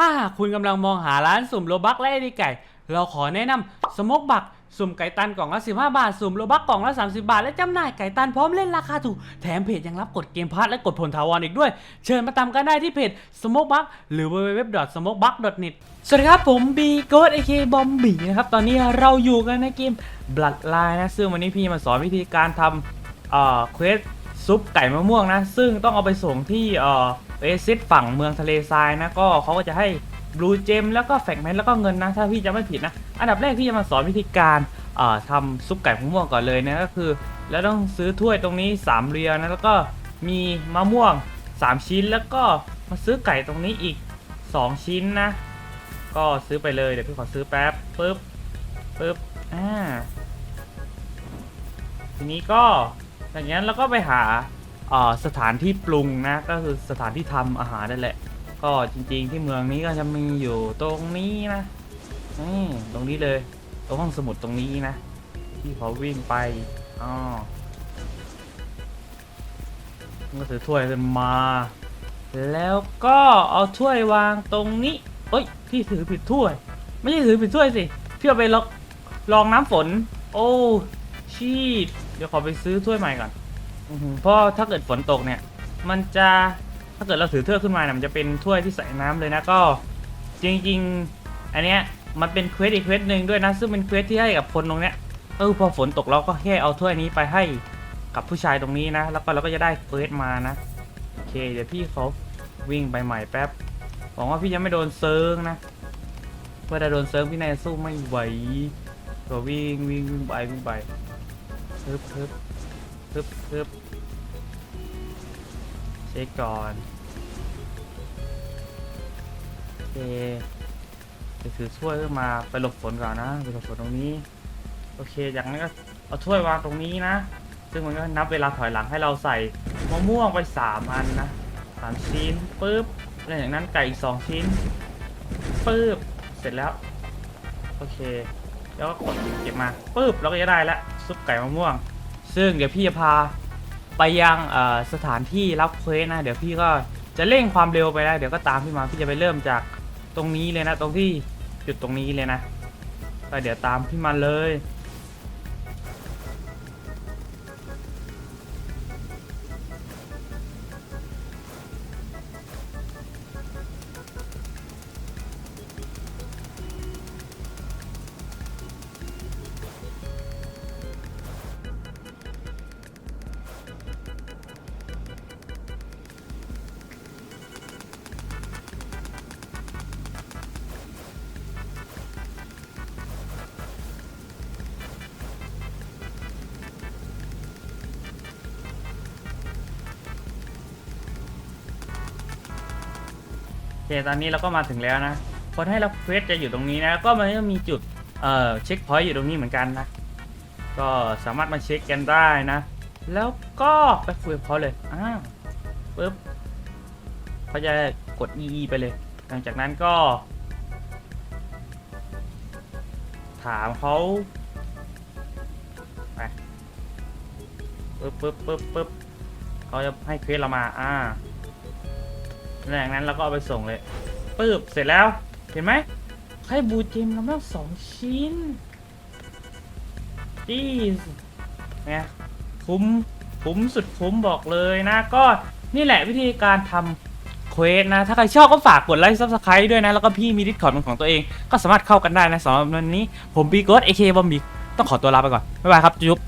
ถ้าหากคุณกำลังมองหาร้านสุ่มโลบักและไอดีไก่ เราขอแนะนำสมกบัก สุ่มไก่ตันกล่องละ 15 บาท สุ่มโลบักกล่องละ 30 บาท และจำหน่ายไก่ตันพร้อมเล่นราคาถูก แถมเพจยังรับกดเกมพาร์ทและกดผลถาวรอีกด้วย เชิญมาตามกันได้ที่เพจ Smoke Bug หรือ www.smokebug.net สวัสดีครับผมบีโกดเอเคบอมบีนะครับ ตอนนี้เราอยู่กันในเกม Bloodline นะ ซึ่งวันนี้พี่มาสอนวิธีการทำเอ่อเควสซุปไก่มะม่วงนะ ซึ่งต้องเอาไปส่งที่เอ่อ เอซิสฝั่งเมืองทะเลทรายนะก็เขาก็จะให้บลูเจมแล้วก็แฟกเมนแล้วก็เงินนะถ้าพี่จะไม่ผิดนะ อันดับแรกพี่จะมาสอนวิธีการทำซุปไก่มะม่วงก่อนเลยนะก็คือ แล้วต้องซื้อถ้วยตรงนี้3เรียวนะแล้วก็มีมะม่วง 3 ชิ้นแล้วก็มาซื้อไก่ตรงนี้อีก 2 ชิ้นนะ ก็ซื้อไปเลยเดี๋ยวพี่ขอซื้อแป๊บปึ๊บปึ๊บอ่าทีนี้ก็อย่างนั้นเราก็ไปหา อ่อสถานที่ปรุงนะก็คือสถานที่ทำอาหารนั่นแหละ ก็จริงๆที่เมืองนี้ก็จะมีอยู่ตรงนี้นะนี่ตรงนี้เลย ตรงห้องสมุดตรงนี้นะ ที่เขาวิ่งไปอ๋อก็ถือถ้วยขึ้นมา แล้วก็เอาถ้วยวางตรงนี้เอ้ยพี่ถือผิดถ้วย ไม่ใช่ถือผิดถ้วยสิพี่เอาไปลองลองน้ำฝน โอ้ชีตเดี๋ยวขอไปซื้อถ้วยใหม่ก่อน อือหือเพราะถ้าเกิดฝนตกเนี่ย มันจะถ้าเกิดเราถือถ้วยขึ้นมาเนี่ยมันจะเป็นถ้วยที่ใส่น้ำเลยนะก็ จริงๆ อันเนี้ยมันเป็นเควสอีกเควสหนึ่งด้วยนะซึ่งเป็นเควสที่ให้กับคนตรงเนี้ยเออพอฝนตกเราก็แค่เอาถ้วยนี้ไปให้กับผู้ชายตรงนี้นะ แล้วก็เราก็จะได้เควสมานะโอเค เดี๋ยวพี่เขาวิ่งไปใหม่แป๊บหวังว่าพี่จะไม่โดนเซิร์งนะเมื่อได้โดนเซิร์งพี่นายสู้ไม่ไหวก็วิ่งวิ่งวิ่งไปวิ่งไปฮึบฮึบ ฮึบฮึบเช็คก่อนโอเคจะถือถ้วยขึ้นมาไปหลบฝนก่อนนะไปหลบฝนตรงนี้ โอเคจากนั้นก็เอาถ้วยวางตรงนี้นะ ซึ่งมันก็นับเวลาถอยหลังให้เราใส่มะม่วงไปสามอันนะสามชิ้นปุ๊บแล้วจากนั้นไก่อีกสองชิ้นปุ๊บเสร็จแล้ว โอเค แล้วก็กดเก็บมาปุ๊บเราก็จะได้ละซุปไก่มะม่วง ซึ่งเดี๋ยวพี่จะพาไปยังสถานที่รับเควสนะ เดี๋ยวพี่ก็จะเร่งความเร็วไปแล้วเดี๋ยวก็ตามพี่มาพี่จะไปเริ่มจากตรงนี้เลยนะ ตรงที่จุดตรงนี้เลยนะก็เดี๋ยวตามพี่มาเลย เคตอนนี้เราก็มาถึงแล้วนะคนให้รับเควสจะอยู่ตรงนี้นะ ก็มันจะมีจุดเอ่อเช็คพอยต์อยู่ตรงนี้เหมือนกันนะ ก็สามารถมาเช็คกันได้นะ แล้วก็ไปคุยกับเขาเลยอ้าวปึ๊บเขาจะกด EE ไปเลย หลังจากนั้นก็ ถามเขาไปปึ๊บปึ๊บปึ๊บปึ๊บเขาจะให้เควสเรามา อ่า หลังจากนั้นเราก็เอาไปส่งเลยปึ๊บเสร็จแล้ว เห็นไหมให้บูเจมเราแล้วสองชิ้นจีสไงคุ้มคุ้มสุดคุ้มบอกเลยนะ ก็นี่แหละวิธีการทำเควสนะ ถ้าใครชอบก็ฝากกดไลค์ซับสไครต์ด้วยนะ แล้วก็พี่มีดิสคอร์ดเป็นของตัวเอง ก็สามารถเข้ากันได้นะสำหรับวันนี้ ผมบีโกสเอเคบอมบีต้องขอตัวลาไปก่อน บ๊ายบายครับจุ๊บ